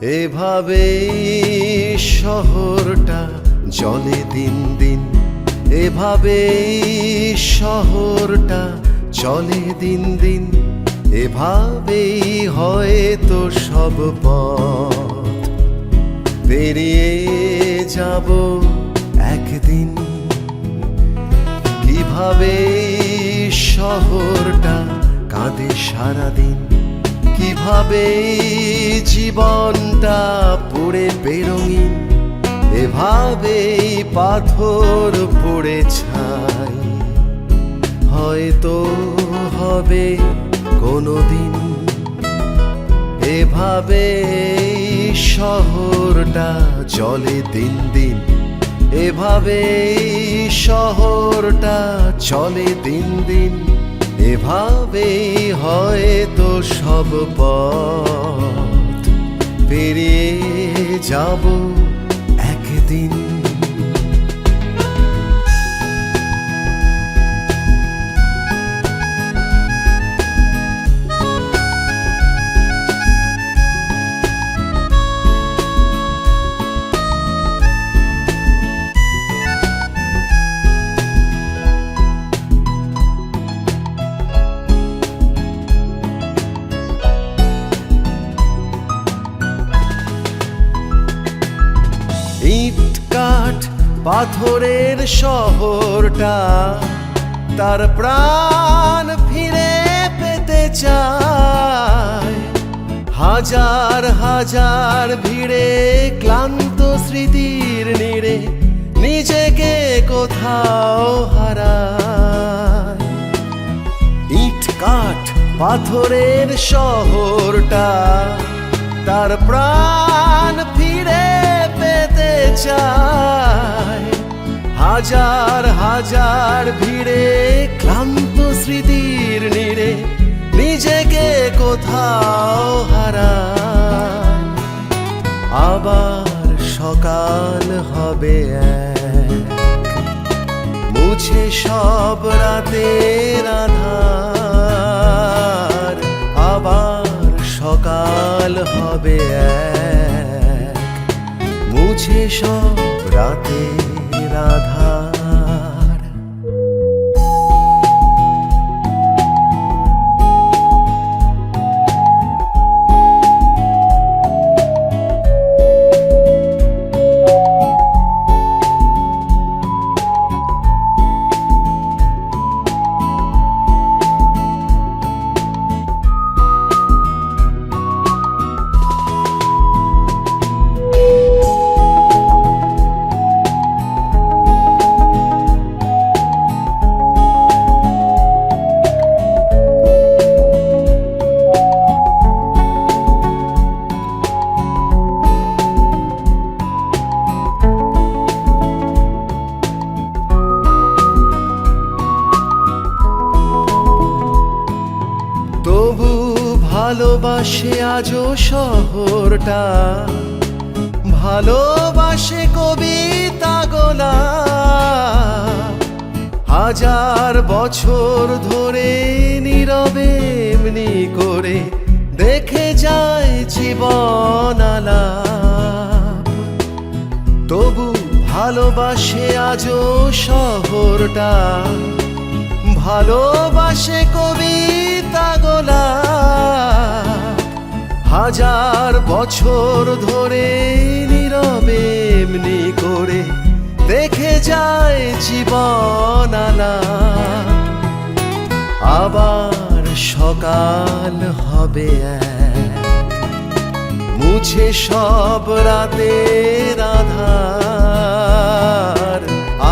এভাবে শহরটা জলে দিন দিন। এভাবে শহরটা চলে দিন দিন। এভাবেই হয়তো সব পথ। পেরিয়ে যাব একদিন। কীভাবে শহরটা কাঁদে সারাদিন? কীভাবে জীবনটা পড়ে বেরঙিন এভাবেই পাথর পড়ে ছাই। হয়তো হবে কোনোদিন এভাবে শহরটা চলে দিন দিন, এভাবে শহরটা চলে দিন দিন। এভাবেই হয়তো সব পথ পেরিয়ে যাব একদিন। পাথরের শহরটা তার প্রাণ ফিরে পেতে চায়। হাজার হাজার ভিড়ে ক্লান্ত স্মৃতির নিড়ে নিজেকে কোথাও হারায়। ইট কাঠ পাথরের শহরটা তার প্রাণ ফিরে চায়। হাজার হাজার ভিড়ে, ক্লান্ত স্মৃতির নিড়ে নিজেকে কোথাও হারায়। আবার সকাল হবে মুছে সব রাতের আধার। আবার সকাল হবে এক। মুছে সব রাতে আধার। ভালোবাসে আজও শহরটা, ভালোবাসে কবিতা গোলা হাজার বছর ধরে নীরবে এমনি করে দেখে যায় জীবন আলাপ তবু ভালোবাসে আজও শহরটা ভালোবাসে কবিতা গোলা হাজার বছর ধরে নীরবে এমনি করে দেখে যায় জীবন আলা। আবার সকাল হবে মুছে সব রাতের আধার।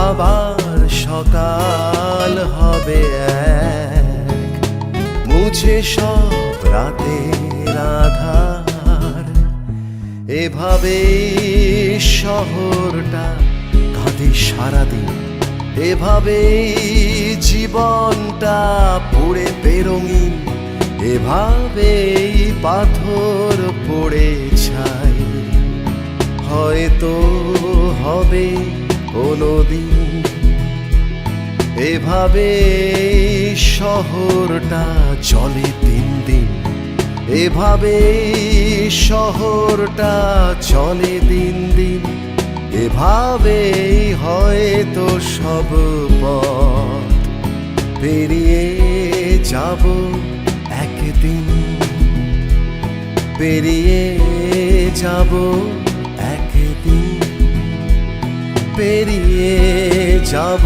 আবার সকাল হবে এক। মুছে সব রাতের আধার। এভাবে শহরটা কাঁদে সারাদিন। এভাবে জীবনটা পড়ে বেরঙিন। এভাবেই পাথর পড়ে ছাই। হয়তো হবে কোনোদিন এভাবে শহরটা চলে দিন দিন। এভাবে শহরটা চলে দিন দিন। এভাবেই হয়তো সব পথ পেরিয়ে যাব একদিন। পেরিয়ে যাব একদিন। পেরিয়ে যাব